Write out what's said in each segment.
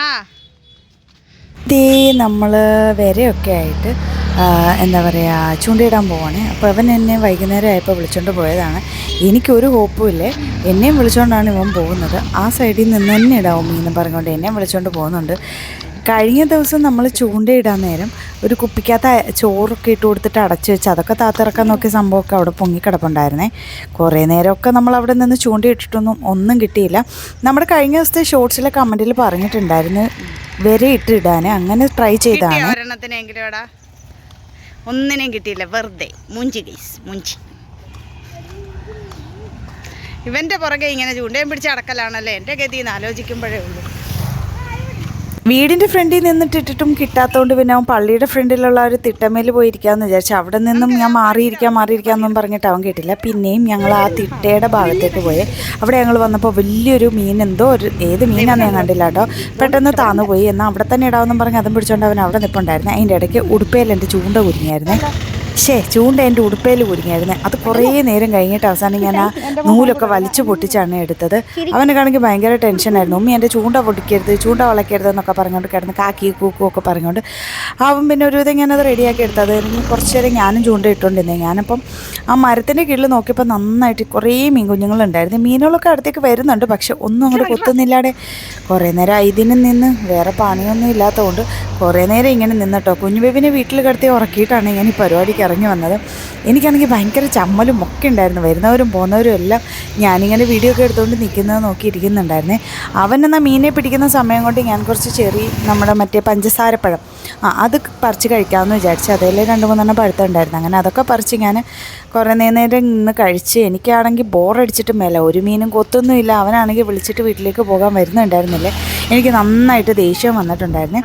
ആ. ദേ നമ്മൾ വരെയൊക്കെ ആയിട്ട് എന്താ പറയുക ചൂണ്ടയിടാൻ പോവാണ്. അപ്പോൾ അവൻ എന്നെ വൈകുന്നേരം ആയപ്പോൾ വിളിച്ചുകൊണ്ട് പോയതാണ്. എനിക്കൊരു ഹോപ്പുമില്ലേ എന്നെയും വിളിച്ചുകൊണ്ടാണ് ഇവൻ പോകുന്നത്. ആ സൈഡിൽ നിന്ന് തന്നെ ഇടാവും മീൻ പറഞ്ഞുകൊണ്ട് എന്നെയും വിളിച്ചുകൊണ്ട് പോകുന്നുണ്ട്. കഴിഞ്ഞ ദിവസം നമ്മൾ ചൂണ്ടയിടാൻ നേരം ഒരു കുപ്പിക്കകത്ത് ചോറൊക്കെ ഇട്ട് കൊടുത്തിട്ട് അടച്ചു വെച്ച് അതൊക്കെ താത്തിറക്കാൻ നോക്കിയ സംഭവമൊക്കെ അവിടെ പൊങ്ങിക്കിടപ്പുണ്ടായിരുന്നേ. കുറേ നേരമൊക്കെ നമ്മൾ അവിടെ നിന്ന് ചൂണ്ടയിട്ടിട്ടൊന്നും ഒന്നും കിട്ടിയില്ല. നമ്മുടെ കഴിഞ്ഞ ദിവസത്തെ ഷോർട്സിലെ കമന്റിൽ പറഞ്ഞിട്ടുണ്ടായിരുന്നു വരെ ഇട്ടിടാൻ അങ്ങനെ ട്രൈ ചെയ്താണ്. ഒന്നിനെയും കിട്ടിയില്ല വെറുതെ. മുഞ്ചി ഗൈസ് മുഞ്ചി. ഇവന്റെ പുറകെ ഇങ്ങനെ ചൂണ്ടയും പിടിച്ച് അടക്കലാണല്ലേ? എന്റെ ഗതി എന്ന് ആലോചിക്കുമ്പോഴേ ഉള്ളൂ. വീടിന്റെ ഫ്രണ്ടിൽ നിന്നിട്ട് ഇട്ടിട്ടും കിട്ടാത്തതുകൊണ്ട് പിന്നെ അവൻ പള്ളിയുടെ ഫ്രണ്ടിലുള്ള ഒരു തിട്ടമേൽ പോയിരിക്കാമെന്ന് വിചാരിച്ചു അവിടെ നിന്നും ഞാൻ മാറിയിരിക്കാം മാറിയിരിക്കാം എന്നും പറഞ്ഞിട്ട് അവൻ കേട്ടില്ല. പിന്നെയും ഞങ്ങൾ ആ തിട്ടയുടെ ഭാഗത്തേക്ക് പോയി. അവിടെ ഞങ്ങൾ വന്നപ്പോൾ വലിയൊരു മീൻ എന്തോ ഒരു ഏത് മീനാന്ന് ഞാൻ കണ്ടില്ല കേട്ടോ. പെട്ടെന്ന് താന്നു പോയി. എന്നാൽ അവിടെ തന്നെ ഇടാമെന്നും പറഞ്ഞ് അതും പിടിച്ചോണ്ട് അവൻ അവിടെ നിൽപ്പുണ്ടായിരുന്നു അതിന്റെ ഇടയ്ക്ക് ഉടുപ്പയിൽ എന്റെ ചൂണ്ട കുരുങ്ങിയായിരുന്നേ. ശേ ചൂണ്ട എന്റെ ഉടുപ്പയിൽ കുരുങ്ങിയായിരുന്നു അത് കുറേ നേരം കഴിഞ്ഞിട്ട് അവസാനം ഞാൻ ആ നൂലൊക്കെ വലിച്ചു പൊട്ടിച്ചാണ് എടുത്തത്. അവനെ കാണെങ്കിൽ ഭയങ്കര ടെൻഷനായിരുന്നു. ഉമ്മി എന്റെ ചൂണ്ട പൊട്ടിക്കരുത് ചൂണ്ട വളയ്ക്കരുത് എന്നൊക്കെ പറഞ്ഞുകൊണ്ട് കിടന്ന് കാക്കി കൂക്കും ഒക്കെ പറഞ്ഞുകൊണ്ട് അവൻ പിന്നെ ഒരു വിധം ഞാനത് റെഡിയാക്കി എടുത്തത്. എനിക്ക് കുറച്ച് നേരം ഞാനും ചൂണ്ട ഇട്ടുകൊണ്ടിരുന്നേ ഞാനപ്പം ആ മരത്തിന്റെ കീഴിൽ നോക്കിയപ്പോൾ നന്നായിട്ട് കുറേ മീൻ കുഞ്ഞുങ്ങളുണ്ടായിരുന്നു. മീനുകളൊക്കെ അടുത്തേക്ക് വരുന്നുണ്ട് പക്ഷെ ഒന്നും അങ്ങോട്ട് കൊത്തുന്നില്ലാതെ കുറേ നേരം ഇതിന് നിന്ന് വേറെ പണിയൊന്നും ഇല്ലാത്തതുകൊണ്ട് കുറേ നേരം ഇങ്ങനെ നിന്നിട്ടോ. കുഞ്ഞു ബേബിനെ വീട്ടിൽ കിടത്തി ഉറക്കിയിട്ടാണ് ഞാൻ ഈ പരിപാടിക്ക് ഇറങ്ങി വന്നത്. എനിക്കാണെങ്കിൽ ഭയങ്കര ചമ്മലും ഒക്കെ ഉണ്ടായിരുന്നു. വരുന്നവരും പോകുന്നവരും എല്ലാം ഞാനിങ്ങനെ വീഡിയോ ഒക്കെ എടുത്തുകൊണ്ട് നിൽക്കുന്നത് നോക്കിയിരിക്കുന്നുണ്ടായിരുന്നേ അവൻ എന്നാൽ മീനെ പിടിക്കുന്ന സമയം കൊണ്ട് ഞാൻ കുറച്ച് ചെറിയ നമ്മുടെ മറ്റേ പഞ്ചസാരപ്പഴം ആ അത് പറിച്ച് കഴിക്കാമെന്ന് വിചാരിച്ചു അതിൽ രണ്ട് മൂന്നെണ്ണം പഴുത്തുണ്ടായിരുന്നു അങ്ങനെ അതൊക്കെ പറിച്ച് ഞാൻ കുറേ നേരം നിന്ന് കഴിച്ച് എനിക്കാണെങ്കിൽ ബോറടിച്ചിട്ട് മേല. ഒരു മീനും കൊത്തൊന്നുമില്ല അവനാണെങ്കിൽ വിളിച്ചിട്ട് വീട്ടിലേക്ക് പോകാൻ വരുന്നുണ്ടായിരുന്നില്ലേ. എനിക്ക് നന്നായിട്ട് ദേഷ്യം വന്നിട്ടുണ്ടായിരുന്നു.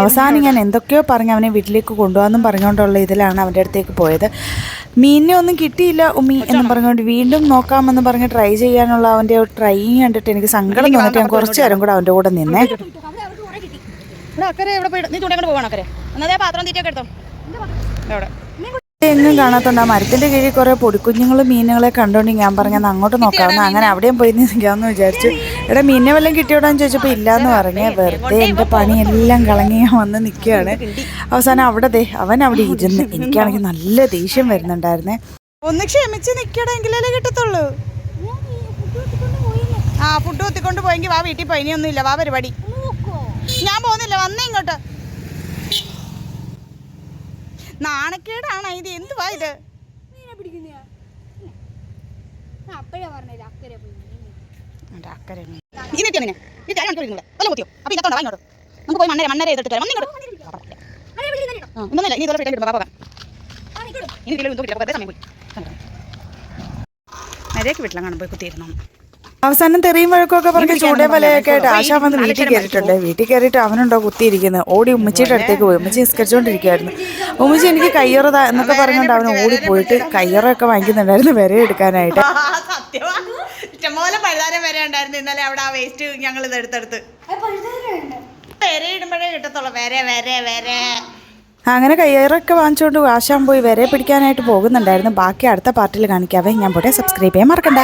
അവസാനം ഞാൻ എന്തൊക്കെയോ പറഞ്ഞ് അവനെ വീട്ടിലേക്ക് കൊണ്ടുപോകാമെന്നും പറഞ്ഞുകൊണ്ടുള്ള ഇതിലാണ് അവന്റെ അടുത്തേക്ക് പോയത്. മീനിനെ ഒന്നും കിട്ടിയില്ല ഉമ്മി എന്ന് പറഞ്ഞുകൊണ്ട് വീണ്ടും നോക്കാമെന്ന് പറഞ്ഞ് ട്രൈ ചെയ്യാനുള്ള അവന്റെ ട്രൈ കണ്ടിട്ട് എനിക്ക് സങ്കടം തോന്നിട്ട് ഞാൻ കുറച്ച് നേരം കൂടെ അവന്റെ കൂടെ നിന്നേ. എങ്ങും കാണാത്തോണ്ട് ആ മരത്തിന്റെ കീഴിൽ കുറെ പൊടിക്കുഞ്ഞുങ്ങളും മീനുകളെ കണ്ടോണ്ട് ഞാൻ പറഞ്ഞത് അങ്ങോട്ട് നോക്കാമെന്ന് അങ്ങനെ അവിടെയും പോയി നിൽക്കാമെന്ന് വിചാരിച്ചു എടാ മീനെ വല്ലതും കിട്ടിയോടാന്ന് ചോദിച്ചപ്പോൾ ഇല്ലാന്ന് പറഞ്ഞേ വെറുതെ എന്റെ പണിയെല്ലാം കളങ്ങി വന്ന് നിൽക്കുകയാണ് അവസാനം അവിടെ ദേ അവൻ അവിടെ ഇരുന്ന് എനിക്കാണെങ്കിൽ നല്ല ദേഷ്യം വരുന്നുണ്ടായിരുന്നേ. ഒന്ന് ക്ഷമിച്ച് നിൽക്കണമെങ്കിലല്ലേ കിട്ടത്തുള്ളൂ. ആ ഫുഡ് ഒത്തിക്കൊണ്ട് പോയെങ്കിൽ വാ വീട്ടിൽ പോയി ഇനിയൊന്നും ഇല്ല വാ പരിപാടി. ഞാൻ പോകുന്നില്ല വന്നേ ഇങ്ങോട്ട്. നാണക്കേടാണ് ഇത്? എന്തുവാ ഇത്? അപ്പഴേ പറഞ്ഞത് അക്കരെ പോയി. വല്ല കുത്തിയോ അപ്പോൾ ഇതൊക്കെ നമുക്ക് പോയി മണ്ണര മണ്ണര ചെയ്തിട്ട് വരാം. വന്നിങ്ങോട്ട്. നീ ഇതുപോലെ ഫ്രീ പോകാം. ഇനി കിട്ടില്ല വെറുതെ സമയം പോയി. വീട്ടിലാണ് കുത്തിയിരുന്നു? അവസാനം തെറിയും വഴക്കൊക്കെ പറഞ്ഞ് ചൂടേ വലയൊക്കെ ആയിട്ട് ആശാ വന്ന് വീട്ടിൽ കയറിയിട്ടുണ്ട്. വീട്ടിൽ കയറിയിട്ട് അവനുണ്ടോ കുത്തിയിരിക്കുന്നത് ഓടി ഉമ്മച്ചിയുടെ അടുത്തേക്ക് പോയി. ഉമ്മച്ചി നിസ്കരിച്ചുകൊണ്ടിരിക്കുകയായിരുന്നു ഉമ്മച്ചി എനിക്ക് കയ്യറതാ എന്നൊക്കെ പറഞ്ഞുകൊണ്ട് അവൻ ഓടി പോയിട്ട് കയ്യറൊക്കെ വാങ്ങിക്കുന്നുണ്ടായിരുന്നു വിര എടുക്കാനായിട്ട് ഇഷ്ടംപോലെ പഴുതാരം വരെ ഉണ്ടായിരുന്നു. ഇന്നലെ അവിടെ ആ വേസ്റ്റ് ഞങ്ങൾ ഇത് എടുത്തെടുത്ത്. വരെ ഇടുമ്പോഴേ കിട്ടത്തുള്ളൂ. വരെ വരെ വരെ അങ്ങനെ കയ്യേറൊക്കെ വാങ്ങിച്ചുകൊണ്ട് വാശാൻ പോയി. വരെ പിടിക്കാനായിട്ട് പോകുന്നുണ്ടായിരുന്നു. ബാക്കി അടുത്ത പാർട്ടിൽ കാണിക്കാവേ. ഞാൻ പോട്ടെ. സബ്സ്ക്രൈബ് ചെയ്യാൻ മറക്കണ്ട.